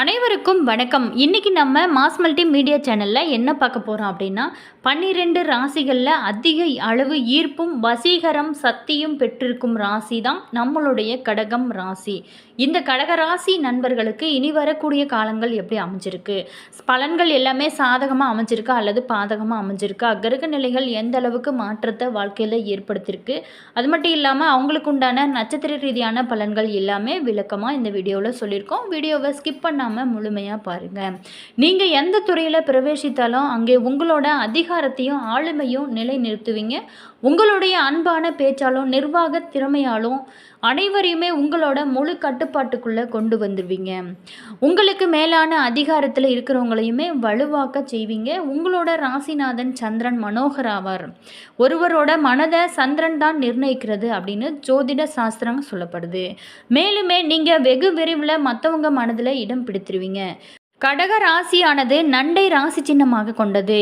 அனைவருக்கும் வணக்கம். இன்னைக்கு நம்ம மாஸ் மல்டி மீடியா சேனலில் என்ன பார்க்க போகிறோம் அப்படின்னா பன்னிரெண்டு ராசிகளில் அதிக அளவு ஈர்ப்பும் வசீகரம் சக்தியும் பெற்றிருக்கும் ராசி தான் நம்மளுடைய கடகம் ராசி. இந்த கடகராசி நண்பர்களுக்கு இனி வரக்கூடிய காலங்கள் எப்படி அமைஞ்சிருக்கு? பலன்கள் எல்லாமே சாதகமாக அமைஞ்சிருக்கா? அல்லது பாதகமாக அமைஞ்சிருக்கா? கிரக நிலைகள் எந்த அளவுக்கு மாற்றத்தை வாழ்க்கையில் ஏற்படுத்தியிருக்கு அது மட்டும் இல்லாமல் அவங்களுக்கு உண்டான நட்சத்திர ரீதியான பலன்கள் எல்லாமே விளக்கமாக இந்த வீடியோவில் சொல்லியிருக்கோம். வீடியோவை ஸ்கிப் பண்ணாமல் முழுமையாக பாருங்கள் நீங்கள் எந்த துறையில் பிரவேசித்தாலும் அங்கே உங்களோட அதிகாரத்தையும் ஆளுமையும் நிலைநிறுத்துவீங்க. உங்களுடைய அன்பான பேச்சாலும் நிர்வாக திறமையாலும் அனைவரையுமே உங்களோட முழு கட்டுப்பாட்டுக்குள்ளே கொண்டு வந்துடுவீங்க உங்களுக்கு மேலான அதிகாரத்தில் இருக்கிறவங்களையுமே வலுவாக்க செய்வீங்க. உங்களோட ராசிநாதன் சந்திரன் மனோகர் ஆவார். ஒருவரோட மனதை சந்திரன் தான் நிர்ணயிக்கிறது அப்படின்னு ஜோதிட சாஸ்திரம் சொல்லப்படுது. மேலுமே நீங்கள் வெகு விரைவில் மற்றவங்க மனதில் இடம் பிடித்திருவீங்க. கடக ராசியானது நண்டை ராசி சின்னமாக கொண்டது.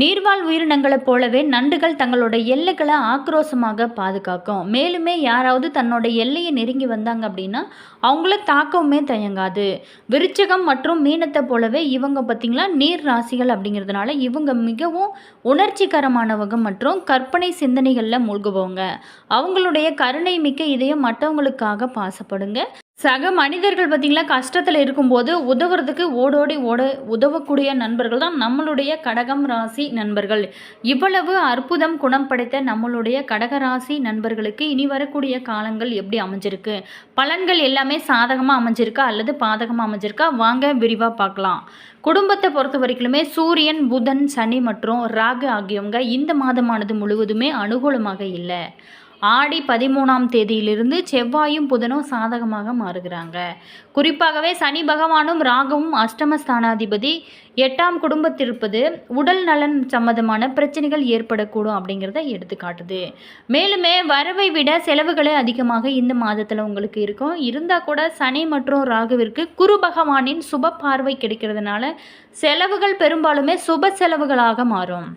நீர்வாழ் உயிரினங்களைப் போலவே நண்டுகள் தங்களோட எல்லைகளை ஆக்ரோஷமாக பாதுகாக்கும். மேலுமே யாராவது தன்னோட எல்லையை நெருங்கி வந்தாங்க அப்படின்னா அவங்கள தாக்கவுமே தயங்காது. விருச்சகம் மற்றும் மீனத்தை போலவே இவங்க பார்த்திங்களா நீர் ராசிகள் அப்படிங்கிறதுனால இவங்க மிகவும் உணர்ச்சிகரமானவங்க மற்றும் கற்பனை சிந்தனைகளில் மூழ்குபவங்க. அவங்களுடைய கருணை மிக்க இதயம் மற்றவங்களுக்காக பாசப்படுங்க. சக மனிதர்கள் பார்த்திங்களா கஷ்டத்தில் இருக்கும்போது உதவுறதுக்கு ஓடோடி ஓட உதவக்கூடிய நண்பர்கள் தான் நம்மளுடைய கடகம் ராசி நண்பர்கள். இவ்வளவு அற்புதம் குணம் படைத்த நம்மளுடைய கடக ராசி நண்பர்களுக்கு இனி வரக்கூடிய காலங்கள் எப்படி அமைஞ்சிருக்கு? பலன்கள் எல்லாமே சாதகமாக அமைஞ்சிருக்கா அல்லது பாதகமாக அமைஞ்சிருக்கா? வாங்க விரிவாக பார்க்கலாம். குடும்பத்தை பொறுத்த வரைக்குமே சூரியன் புதன் சனி மற்றும் ராகு ஆகியவங்க இந்த மாதமானது முழுவதுமே அனுகூலமாக இல்லை. ஆடி பதிமூணாம் தேதியிலிருந்து செவ்வாயும் புதனும் சாதகமாக மாறுகிறாங்க. குறிப்பாகவே சனி பகவானும் ராகவும் அஷ்டமஸ்தானாதிபதி எட்டாம் குடும்பத்திருப்பது உடல் நலன் சம்மந்தமான பிரச்சனைகள் ஏற்படக்கூடும் அப்படிங்கிறத எடுத்துக்காட்டுது. மேலுமே வரவை விட செலவுகளே அதிகமாக இந்த மாதத்தில் உங்களுக்கு இருக்கும். இருந்தால் கூட சனி மற்றும் ராகுவிற்கு குரு பகவானின் சுப பார்வை கிடைக்கிறதுனால செலவுகள் பெரும்பாலுமே சுப செலவுகளாக மாறும்.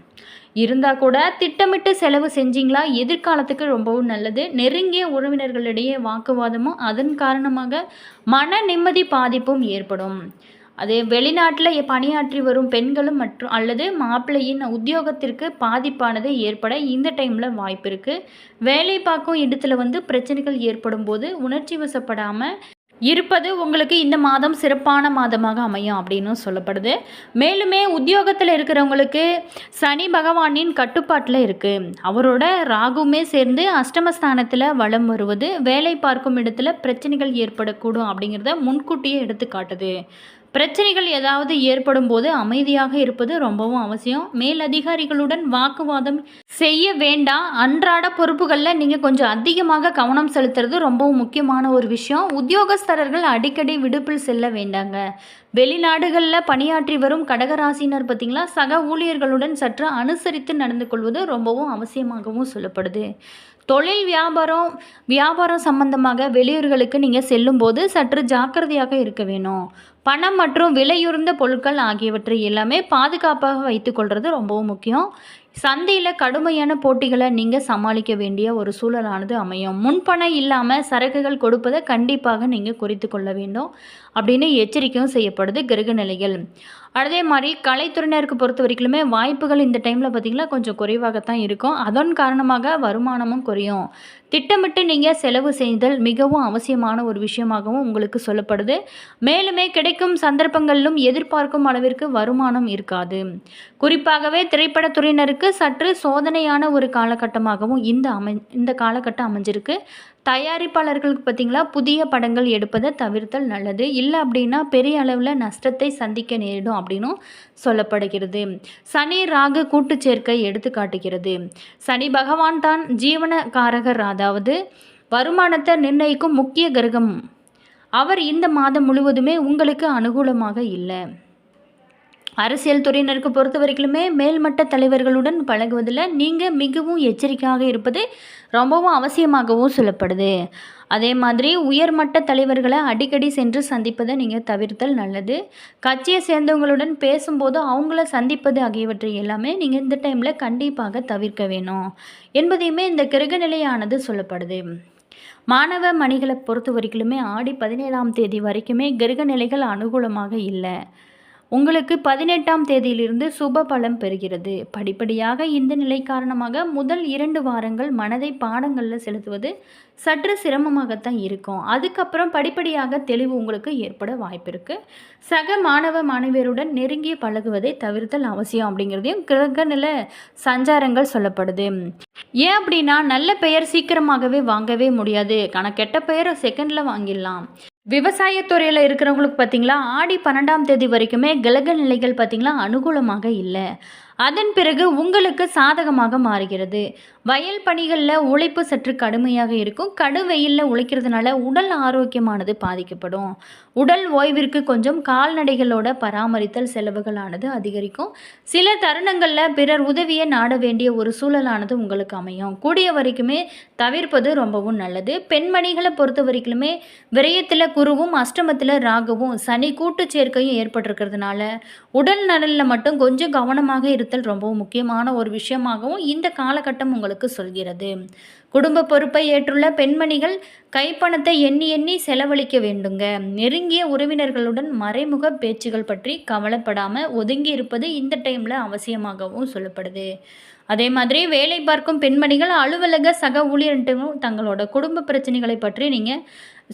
இருந்தால் கூட திட்டமிட்டு செலவு செஞ்சிங்களா? எதிர்காலத்துக்கு ரொம்பவும் நல்லது. நெருங்கிய உறவினர்களிடையே வாக்குவாதமும் அதன் காரணமாக மன நிம்மதி பாதிப்பும் ஏற்படும். அதே வெளிநாட்டில் பணியாற்றி வரும் பெண்களும் மற்றும் அல்லது மாப்பிள்ளையின் உத்தியோகத்திற்கு பாதிப்பானது ஏற்பட இந்த டைமில் வாய்ப்பு இருக்குது வேலை பார்க்கும் இடத்துல வந்து பிரச்சனைகள் ஏற்படும் போது உணர்ச்சி வசப்படாமல் இருப்பது உங்களுக்கு இந்த மாதம் சிறப்பான மாதமாக அமையும் அப்படின்னு சொல்லப்படுது. மேலுமே உத்தியோகத்தில் இருக்கிறவங்களுக்கு சனி பகவானின் கட்டுப்பாட்டில் இருக்குது அவரோட ராகுமே சேர்ந்து அஷ்டமஸ்தானத்தில் வளம் வருவது வேலை பார்க்கும் இடத்துல பிரச்சனைகள் ஏற்படக்கூடும் அப்படிங்கிறத முன்கூட்டியே எடுத்து காட்டுது பிரச்சனைகள் ஏதாவது ஏற்படும் போது அமைதியாக இருப்பது ரொம்பவும் அவசியம். மேலதிகாரிகளுடன் வாக்குவாதம் செய்ய வேண்டாம். அன்றாட பொறுப்புகளில் நீங்கள் கொஞ்சம் அதிகமாக கவனம் செலுத்துறது ரொம்பவும் முக்கியமான ஒரு விஷயம். உத்தியோகஸ்தரர்கள் அடிக்கடி விடுப்பில் செல்ல வேண்டாங்க. வெளிநாடுகளில் பணியாற்றி வரும் கடகராசினர் பார்த்திங்களா? சக ஊழியர்களுடன் சற்று அனுசரித்து நடந்து கொள்வது ரொம்பவும் அவசியமாகவும் சொல்லப்படுது. தொழில் வியாபாரம் வியாபாரம் சம்பந்தமாக வெளியூர்களுக்கு நீங்கள் செல்லும்போது சற்று ஜாக்கிரதையாக இருக்க வேணும். பணம் மற்றும் விலையுறந்த பொருட்கள் ஆகியவற்றை எல்லாமே பாதுகாப்பாக வைத்துக்கொள்வது ரொம்பவும் முக்கியம். சந்தையில் கடுமையான போட்டிகளை நீங்கள் சமாளிக்க வேண்டிய ஒரு சூழலானது அமையும். முன்பணம் இல்லாமல் சரக்குகள் கொடுப்பதை கண்டிப்பாக நீங்கள் குறித்து கொள்ள வேண்டும். அப்படின்னு எச்சரிக்கையும் செய்யப்படுது கிரக நிலைகள். அதே மாதிரி கலைத்துறையினருக்கு பொறுத்த வரைக்குமே வாய்ப்புகள் இந்த டைமில் பார்த்திங்கன்னா கொஞ்சம் குறைவாகத்தான் இருக்கும். அதன் காரணமாக வருமானமும் குறையும். திட்டமிட்டு நீங்கள் செலவு செய்தல் மிகவும் அவசியமான ஒரு விஷயமாகவும் உங்களுக்கு சொல்லப்படுது. மேலுமே கிடைக்கும் சந்தர்ப்பங்களிலும் எதிர்பார்க்கும் அளவிற்கு வருமானம் இருக்காது. குறிப்பாகவே திரைப்படத்துறையினருக்கு சற்று சோதனையான ஒரு காலகட்டமாகவும் இந்த அமை இந்த காலகட்டம் அமைஞ்சிருக்கு. தயாரிப்பாளர்களுக்கு பார்த்திங்களா புதிய படங்கள் எடுப்பதை தவிர்த்தல் நல்லது. இல்லை அப்படின்னா பெரிய அளவில் நஷ்டத்தை சந்திக்க நேரிடும் அப்படின்னும் சொல்லப்படுகிறது. சனி ராகு கூட்டு சேர்க்கை எடுத்து காட்டுகிறது. சனி பகவான் தான் ஜீவனகாரகர் அதாவது வருமானத்தை நிர்ணயிக்கும் முக்கிய கிரகம். அவர் இந்த மாதம் முழுவதுமே உங்களுக்கு அனுகூலமாக இல்லை. அரசியல் துறையினருக்கு பொறுத்த வரைக்குமே மேல்மட்ட தலைவர்களுடன் பழகுவதில் நீங்கள் மிகவும் எச்சரிக்கையாக இருப்பது ரொம்பவும் அவசியமாகவும் சொல்லப்படுது. அதே மாதிரி உயர்மட்ட தலைவர்களை அடிக்கடி சென்று சந்திப்பதை நீங்கள் தவிர்த்தல் நல்லது. கட்சியை சேர்ந்தவங்களுடன் பேசும்போது அவங்கள சந்திப்பது ஆகியவற்றை எல்லாமே நீங்கள் இந்த டைமில் கண்டிப்பாக தவிர்க்க வேணும். என்பதையுமே இந்த கிரகநிலையானது சொல்லப்படுது. மாணவ மணிகளை பொறுத்த வரைக்குமே ஆடி பதினேழாம் தேதி வரைக்குமே கிரக நிலைகள் அனுகூலமாக இல்லை. உங்களுக்கு பதினெட்டாம் தேதியிலிருந்து சுப பலம் பெறுகிறது. படிப்படியாக இந்த நிலை காரணமாக முதல் இரண்டு வாரங்கள் மனதை பாடங்களில் செலுத்துவது சற்று சிரமமாகத்தான் இருக்கும். அதுக்கப்புறம் படிப்படியாக தெளிவு உங்களுக்கு ஏற்பட வாய்ப்பு இருக்குது சக மாணவ மாணவியருடன் நெருங்கி பழகுவதை தவிர்த்தல் அவசியம் அப்படிங்கிறதையும் கிரகநில சஞ்சாரங்கள் சொல்லப்படுது. ஏன் அப்படின்னா நல்ல பெயர் சீக்கிரமாகவே வாங்கவே முடியாது. ஆனால் கெட்ட பெயரை செகண்டில் வாங்கிடலாம். விவசாயத்துறையில் இருக்கிறவங்களுக்கு பார்த்தீங்களா ஆடி பன்னெண்டாம் தேதி வரைக்குமே கிழக நிலைகள் பார்த்திங்களா அனுகூலமாக இல்லை. அதன் பிறகு உங்களுக்கு சாதகமாக மாறுகிறது. வயல் பணிகளில் உழைப்பு சற்று கடுமையாக இருக்கும். கடு வெயிலில் உழைக்கிறதுனால உடல் ஆரோக்கியமானது பாதிக்கப்படும். உடல் ஓய்விற்கு கொஞ்சம் கால்நடைகளோட பராமரித்தல் செலவுகளானது அதிகரிக்கும். சில தருணங்களில் பிறர் உதவியை நாட வேண்டிய ஒரு சூழலானது உங்களுக்கு அமையும். கூடிய வரைக்குமே தவிர்ப்பது ரொம்பவும் நல்லது. பெண்மணிகளை பொறுத்த வரைக்குமே விரயத்தில் குருவும் அஷ்டமத்தில் ராகவும் சனி கூட்டு சேர்க்கையும் ஏற்பட்டிருக்கிறதுனால உடல் நலனில் மட்டும் கொஞ்சம் கவனமாக வலியுறுத்தல் ரொம்பவும் முக்கியமான ஒரு விஷயமாகவும் இந்த காலகட்டம் உங்களுக்கு சொல்கிறது. குடும்ப பொறுப்பை ஏற்றுள்ள பெண்மணிகள் கைப்பணத்தை எண்ணி எண்ணி செலவழிக்க வேண்டுங்க. நெருங்கிய உறவினர்களுடன் மறைமுக பேச்சுகள் பற்றி கவலைப்படாமல் ஒதுங்கி இருப்பது இந்த டைமில் அவசியமாகவும் சொல்லப்படுது. அதே மாதிரி வேலை பார்க்கும் பெண்மணிகள் அலுவலக சக ஊழியர்கிட்டும் தங்களோட குடும்ப பிரச்சனைகளை பற்றி நீங்கள்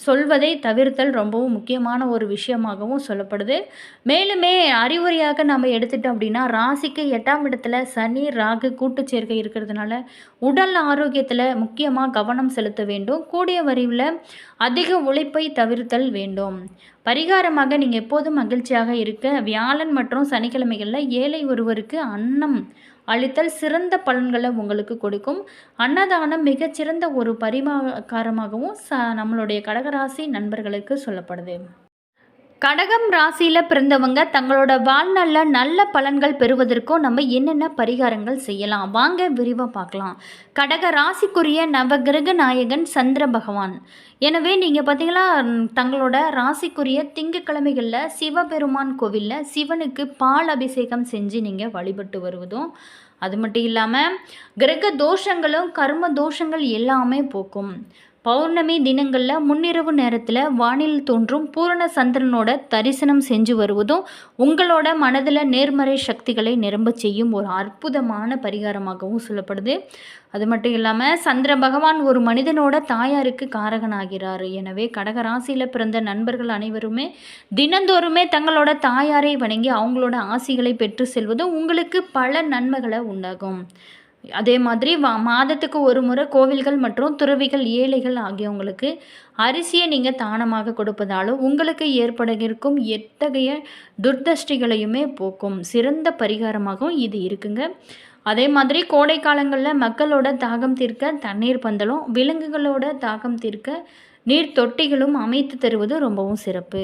சொல்வதை தவிர்த்தல் ரொம்பவும் முக்கியமான ஒரு விஷயமாகவும் சொல்லப்படுது. மேலுமே அறிவுரையாக நம்ம எடுத்துட்டோம் அப்படின்னா ராசிக்கு எட்டாம் இடத்துல சனி ராகு கூட்டு சேர்க்கை இருக்கிறதுனால உடல் ஆரோக்கியத்தில் முக்கியமாக கவனம் செலுத்த வேண்டும். கூடிய வரிவில் அதிக உழைப்பை தவிர்த்தல் வேண்டும். பரிகாரமாக நீங்கள் எப்போதும் மகிழ்ச்சியாக இருக்க வியாழன் மற்றும் சனிக்கிழமைகளில் ஏழை ஒருவருக்கு அன்னம் அளித்தல் சிறந்த பலன்களை உங்களுக்கு கொடுக்கும். அன்னதானம் மிகச்சிறந்த ஒரு பரிமாகாரமாகவும் ச நம்மளுடைய கடகராசி நண்பர்களுக்கு சொல்லப்படுது. கடகம் ராசியில் பிறந்தவங்க தங்களோட வாழ்நாளில் நல்ல பலன்கள் பெறுவதற்கும் நம்ம என்னென்ன பரிகாரங்கள் செய்யலாம்? வாங்க விரிவாக பார்க்கலாம். கடக ராசிக்குரிய நவகிரக நாயகன் சந்திர பகவான். எனவே நீங்கள் பார்த்தீங்களா தங்களோட ராசிக்குரிய திங்கக்கிழமைகளில் சிவபெருமான் கோவிலில் சிவனுக்கு பால் அபிஷேகம் செஞ்சு நீங்கள் வழிபட்டு வருவதும் அது மட்டும் இல்லாமல் கிரக தோஷங்களும் கர்ம தோஷங்கள் எல்லாமே போக்கும். பௌர்ணமி தினங்களில் முன்னிரவு நேரத்தில் வானில் தோன்றும் பூரண சந்திரனோட தரிசனம் செஞ்சு வருவதும் உங்களோட மனதில் நேர்மறை சக்திகளை நிரம்ப செய்யும் ஒரு அற்புதமான பரிகாரமாகவும் சொல்லப்படுது. அது மட்டும் இல்லாமல் சந்திர பகவான் ஒரு மனிதனோட தாயாருக்கு காரகனாகிறார். எனவே கடகராசியில் பிறந்த நண்பர்கள் அனைவருமே தினந்தோறுமே தங்களோட தாயாரை வணங்கி அவங்களோட ஆசிகளை பெற்று செல்வதும் உங்களுக்கு பல நன்மைகளை உண்டாகும். அதே மாதிரி வா மாதத்துக்கு ஒரு முறை கோவில்கள் மற்றும் துறவிகள் ஏழைகள் ஆகியவங்களுக்கு அரிசியை நீங்கள் தானமாக கொடுப்பதாலும் உங்களுக்கு ஏற்பட இருக்கும் எத்தகைய துர்தஷ்டிகளையுமே போக்கும். சிறந்த பரிகாரமாகவும் இது இருக்குங்க. அதே மாதிரி கோடை காலங்களில் மக்களோட தாகம் தீர்க்க தண்ணீர் பந்தலும் விலங்குகளோட தாகம் தீர்க்க நீர் தொட்டிகளும் அமைத்து தருவது ரொம்பவும் சிறப்பு.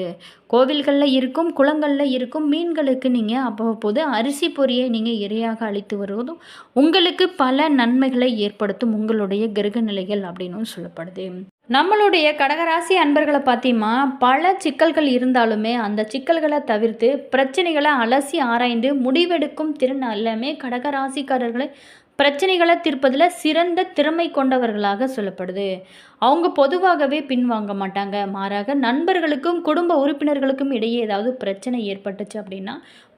கோவில்களில் இருக்கும் குளங்களில் இருக்கும் மீன்களுக்கு நீங்கள் அவ்வப்போது அரிசி பொரியை நீங்கள் இரையாக அளித்து வருவதும் உங்களுக்கு பல நன்மைகளை ஏற்படுத்தும் உங்களுடைய கிரக நிலைகள் அப்படின்னு சொல்லப்படுது. நம்மளுடைய கடகராசி அன்பர்களை பார்த்தீங்கன்னா பல சிக்கல்கள் இருந்தாலுமே அந்த சிக்கல்களை தவிர்த்து பிரச்சனைகளை அலசி ஆராய்ந்து முடிவெடுக்கும் திறன் எல்லாமே கடகராசிக்காரர்களை பிரச்சனைகளை தீர்ப்பதில் சிறந்த திறமை கொண்டவர்களாக சொல்லப்படுது. அவங்க பொதுவாகவே பின்வாங்க மாட்டாங்க. மாறாக நண்பர்களுக்கும் குடும்ப உறுப்பினர்களுக்கும் இடையே ஏதாவது பிரச்சனை ஏற்பட்டுச்சு அப்படின்னா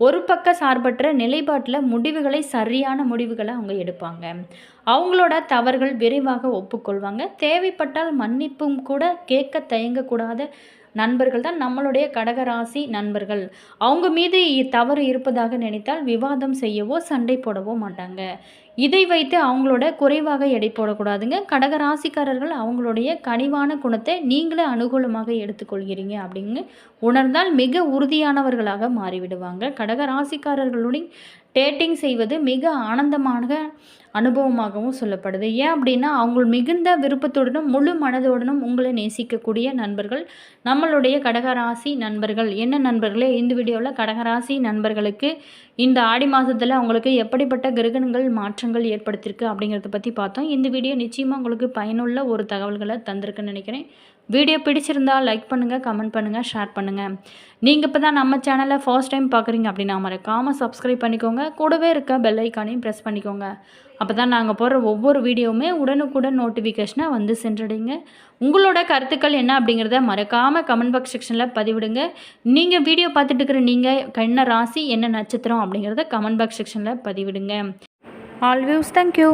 ஒரு பக்க சார்பற்ற நிலைப்பாட்டில் முடிவுகளை சரியான முடிவுகளை அவங்க எடுப்பாங்க. அவங்களோட தவறுகள் விரைவாக ஒப்புக்கொள்வாங்க. தேவைப்பட்டால் மன்னிப்பும் கூட கேட்க தயங்கக்கூடாத நண்பர்கள் தான் நம்மளுடைய கடகராசி நண்பர்கள். அவங்க மீது தவறு இருப்பதாக நினைத்தால் விவாதம் செய்யவோ சண்டை போடவோ மாட்டாங்க. இதை வைத்து அவங்களோட குறைவாக எடை போடக்கூடாதுங்க. கடகராசிக்காரர்கள் அவங்களுடைய கனிவான குணத்தை நீங்களே அனுகூலமாக எடுத்துக்கொள்கிறீங்க அப்படின்னு உணர்ந்தால் மிக உறுதியானவர்களாக மாறிவிடுவாங்க. கடகராசிக்காரர்களுடன் டேட்டிங் செய்வது மிக ஆனந்தமான அனுபவமாகவும் சொல்லப்படுது. ஏன் அப்படின்னா அவங்க மிகுந்த விருப்பத்துடனும் முழு மனதோடனும் உங்களை நேசிக்கக்கூடிய நண்பர்கள் நம்மளுடைய கடகராசி நண்பர்கள். என்ன நண்பர்களே? இந்த வீடியோவில் கடகராசி நண்பர்களுக்கு இந்த ஆடி மாதத்தில் அவங்களுக்கு எப்படிப்பட்ட கிரகணங்கள் மாற்றங்கள் ஏற்படுத்தியிருக்கு அப்படிங்கிறத பற்றி பார்த்தோம். இந்த வீடியோ நிச்சயமாக உங்களுக்கு பயனுள்ள ஒரு தகவல்களை தந்திருக்குன்னு நினைக்கிறேன். வீடியோ பிடிச்சிருந்தால் லைக் பண்ணுங்கள் கமெண்ட் பண்ணுங்கள் ஷேர் பண்ணுங்கள் நீங்கள் இப்போ தான் நம்ம சேனலை ஃபர்ஸ்ட் டைம் பார்க்குறீங்க அப்படின்னா மறக்காமல் சப்ஸ்கிரைப் பண்ணிக்கோங்க. கூடவே இருக்க பெல் ஐக்கானையும் ப்ரெஸ் பண்ணிக்கோங்க. அப்போ தான் நாங்கள் போடுற ஒவ்வொரு வீடியோவுமே உடனுக்குடன் நோட்டிஃபிகேஷனாக வந்து சென்றடைங்க. உங்களோட கருத்துக்கள் என்ன அப்படிங்கிறத மறக்காமல் கமெண்ட் பாக்ஸ் செக்ஷனில் பதிவிடுங்க. நீங்கள் வீடியோ பார்த்துட்டு இருக்கிற நீங்கள் என்ன ராசி என்ன நட்சத்திரம் அப்படிங்கிறத கமெண்ட் பாக்ஸ் செக்ஷனில் பதிவிடுங்க. All views thank you